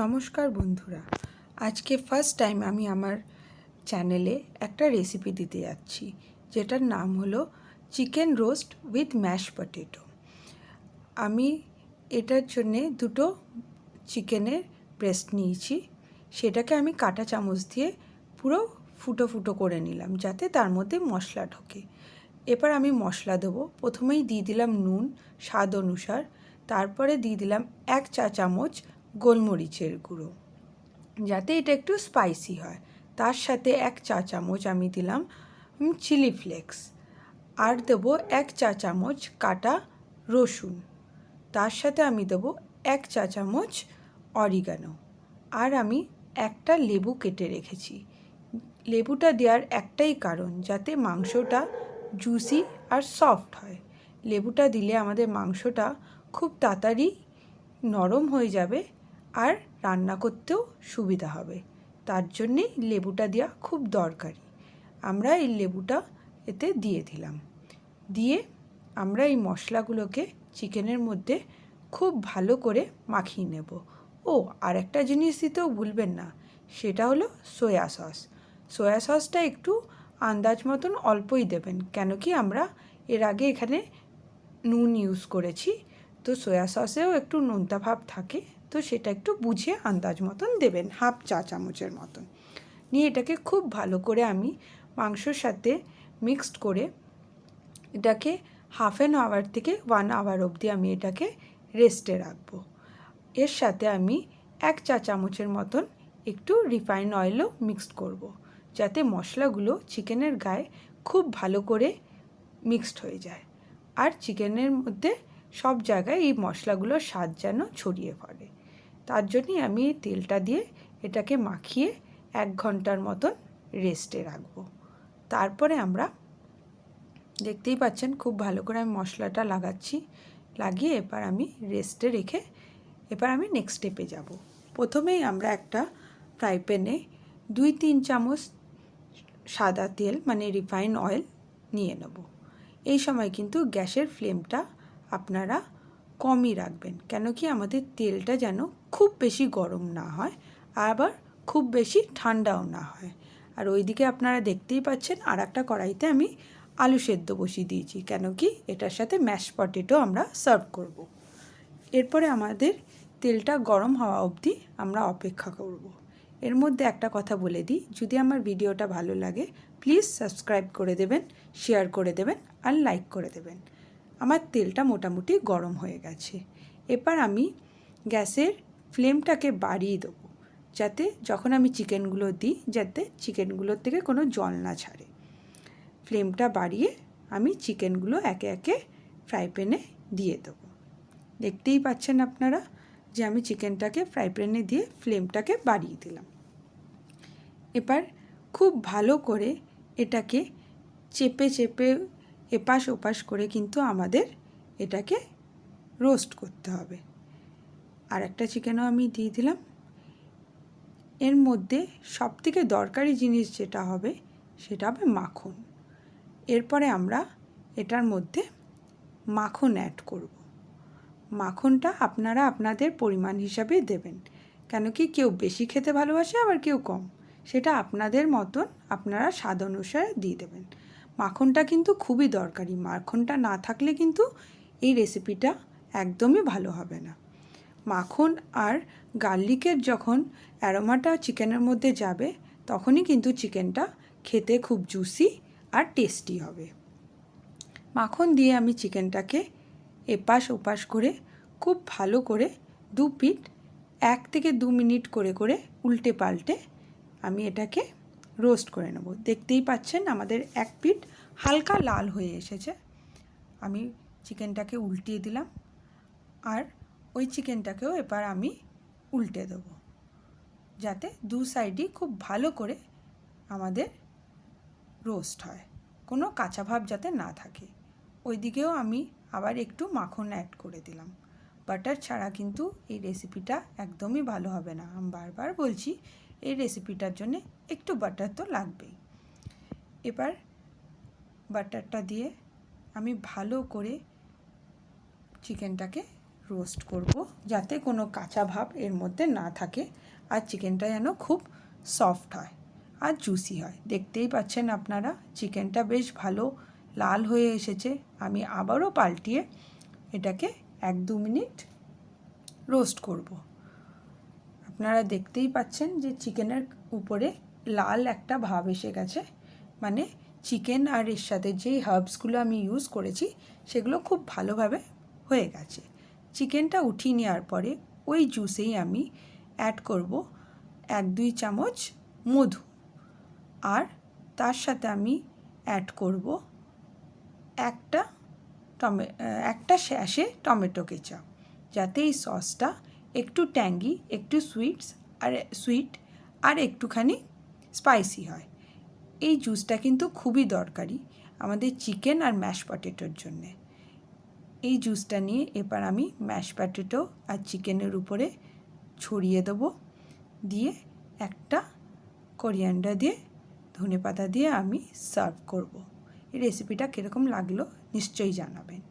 নমস্কার বন্ধুরা। আজকে ফার্স্ট টাইম আমি আমার চ্যানেলে একটা রেসিপি দিতে যাচ্ছি, যেটার নাম হলো chicken roast with mash potato আমি এটার জন্যে দুটো চিকেনের ব্রেস্ট নিয়েছি, সেটাকে আমি কাটা চামচ দিয়ে পুরো ফুটো ফুটো করে নিলাম, যাতে তার মধ্যে মশলা ঢোকে। এবার আমি মশলা দেবো, প্রথমেই দিয়ে দিলাম নুন, স্বাদ অনুসার, তারপরে দিয়ে দিলাম এক চা চামচ গোলমরিচের গুঁড়ো। যাতে এটা একটু স্পাইসি হয়। তার সাথে এক চা চামচ আমি দিলাম চিলি ফ্লেক্স আর দেবো এক চা চামচ কাটা রসুন। তার সাথে আমি দেবো এক চা চামচ অরিগানো আর আমি একটা লেবু কেটে রেখেছি। লেবুটা দেওয়ার একটাই কারণ, যাতে মাংসটা জুসি আর সফট হয়। লেবুটা দিলে আমাদের মাংসটা খুব তাড়াতাড়ি নরম হয়ে যাবে আর রান্না করতেও সুবিধা হবে। তার জন্যেই লেবুটা দেওয়া খুব দরকারি। আমরা এই লেবুটা এতে দিয়ে দিলাম। দিয়ে আমরা এই মশলাগুলোকে চিকেনের মধ্যে খুব ভালো করে মাখিয়ে নেব। ও, আর একটা জিনিস দিতেও ভুলবেন না, সেটা হলো সয়া সস। সয়া সসটা একটু আন্দাজ মতন অল্পই দেবেন, কেন কি আমরা এর আগে এখানে নুন ইউজ করেছি। তো সয়া সসেও একটু নোনতা ভাব থাকে তো সেটা একটু বুঝে আন্দাজ মতন দেবেন, হাফ চা চামচের মতন। নিয়ে এটাকে খুব ভালো করে আমি মাংসর সাথে মিক্সড করে এটাকে হাফ অ্যান আওয়ার থেকে ওয়ান আওয়ার অবধি আমি এটাকে রেস্টে রাখব। এর সাথে আমি এক চা চামচের মতন একটু রিফাইন অয়েলও মিক্সড করব। যাতে মশলাগুলো চিকেনের গায়ে খুব ভালো করে মিক্সড হয়ে যায়। আর চিকেনের মধ্যে সব জায়গায় এই মশলাগুলোর স্বাদ যেন ছড়িয়ে পড়ে। তার জন্যই আমি তেলটা দিয়ে এটাকে মাখিয়ে এক ঘণ্টার মতন রেস্টে রাখব। তারপরে আমরা দেখতেই পাচ্ছেন খুব ভালো করে আমি মশলাটা লাগাচ্ছি, লাগিয়ে এবার আমি রেস্টে রেখে এবার আমি নেক্সট স্টেপে যাব। প্রথমেই আমরা একটা ফ্রাই প্যানে দুই তিন চামচ সাদা তেল মানে রিফাইন অয়েল নিয়ে নেব। এই সময় কিন্তু গ্যাসের ফ্লেমটা আপনারা কমই রাখবেন কেন কি আমাদের তেলটা যেন খুব বেশি গরম না হয়, আবার খুব বেশি ঠান্ডাও না হয় আর ওইদিকে আপনারা দেখতেই পাচ্ছেন আর একটা কড়াইতে আমি আলু সেদ্ধ বসিয়ে দিয়েছি কেন কি এটার সাথে ম্যাশ পটেটো আমরা সার্ভ করব। এরপরে আমাদের তেলটা গরম হওয়া অবধি আমরা অপেক্ষা করব। এর মধ্যে একটা কথা বলে দিই, যদি আমার ভিডিওটা ভালো লাগে প্লিজ সাবস্ক্রাইব করে দেবেন শেয়ার করে দেবেন, আর লাইক করে দেবেন আমার তেলটা মোটামুটি গরম হয়ে গেছে। এবার আমি গ্যাসের ফ্লেমটাকে বাড়িয়ে দেবো, যাতে যখন আমি চিকেনগুলো দিই, যাতে চিকেনগুলোর থেকে কোনো জল না ছাড়ে। ফ্লেমটা বাড়িয়ে আমি চিকেনগুলো একে একে ফ্রাই প্যানে দিয়ে দেবো। দেখতেই পাচ্ছেন আপনারা যে আমি চিকেনটাকে ফ্রাই প্যানে দিয়ে ফ্লেমটাকে বাড়িয়ে দিলাম। এবার খুব ভালো করে এটাকে চেপে চেপে এপাশ ওপাশ করে কিন্তু আমাদের এটাকে রোস্ট করতে হবে। আর একটা চিকেনও আমি দিয়ে দিলাম। এর মধ্যে সবথেকে দরকারি জিনিস যেটা হবে সেটা হবে মাখন। এরপরে আমরা এটার মধ্যে মাখন অ্যাড করব। মাখনটা আপনারা আপনাদের পরিমাণ হিসাবে দেবেন। কেন কি কেউ বেশি খেতে ভালোবাসে আবার কেউ কম। সেটা আপনাদের মতন আপনারা স্বাদ অনুসারে দিয়ে দেবেন। মাখনটা কিন্তু খুবই দরকারি। মাখনটা না থাকলে কিন্তু এই রেসিপিটা একদমই ভালো হবে না। মাখন আর গার্লিকের যখন অ্যারোমাটা চিকেনের মধ্যে যাবে, তখনই কিন্তু চিকেনটা খেতে খুব জুসি আর টেস্টি হবে। মাখন দিয়ে আমি চিকেনটাকে এপাশ ওপাশ করে খুব ভালো করে দু পিঠ এক থেকে দু মিনিট করে করে উল্টে পাল্টে আমি এটাকে রোস্ট করে নেব। দেখতেই পাচ্ছেন আমাদের এক পিঠ হালকা লাল হয়ে এসেছে। আমি চিকেনটাকে উল্টিয়ে দিলাম আর ওই চিকেনটাকেও এবার আমি উল্টে দেব যাতে দু সাইডই খুব ভালো করে আমাদের রোস্ট হয়। কোনো কাঁচা ভাব যাতে না থাকে। ওই দিকেও আমি আবার একটু মাখন অ্যাড করে দিলাম। বাটার ছাড়া কিন্তু এই রেসিপিটা একদমই ভালো হবে না। আমি বারবার বলছি, এই রেসিপিটার জন্য একটু বাটার তো লাগবেই। এবার বাটারটা দিয়ে আমি ভালো করে চিকেনটাকে রোস্ট করব, যাতে কোনো কাঁচা ভাব এর মধ্যে না থাকে আর চিকেনটা যেন খুব সফট হয় আর জুসি হয়। দেখতেই পাচ্ছেন আপনারা চিকেনটা বেশ ভালো লাল হয়ে এসেছে। আমি আবারও পাল্টিয়ে এটাকে এক দু মিনিট রোস্ট করব। আপনারা দেখতেই পাচ্ছেন যে চিকেনের উপরে লাল একটা ভাব এসে গেছে। মানে চিকেন আর এর সাথে যেই হার্বসগুলো আমি ইউজ করেছি, সেগুলো খুব ভালোভাবে হয়ে গেছে। চিকেনটা উঠিয়ে নেওয়ার পরে ওই জুসেই আমি অ্যাড করব এক দুই চামচ মধু। আর তার সাথে আমি অ্যাড করব একটা টমে, একটা শ্যাশে টমেটো কেচাপ যাতে এই সসটা একটু ট্যাঙ্গি একটু সুইটস আর সুইট আর একটুখানি স্পাইসি হয়। এই জুসটা কিন্তু খুবই দরকারি আমাদের চিকেন আর ম্যাশ পটেটোর জন্যে। এই জুসটা নিয়ে এবার আমি ম্যাশ পটেটো আর চিকেনের উপরে ছড়িয়ে দেবো। দিয়ে একটা কোরিয়ান্ডার দিয়ে ধনে পাতা দিয়ে আমি সার্ভ করব। এই রেসিপিটা কীরকম লাগল নিশ্চয়ই জানাবেন।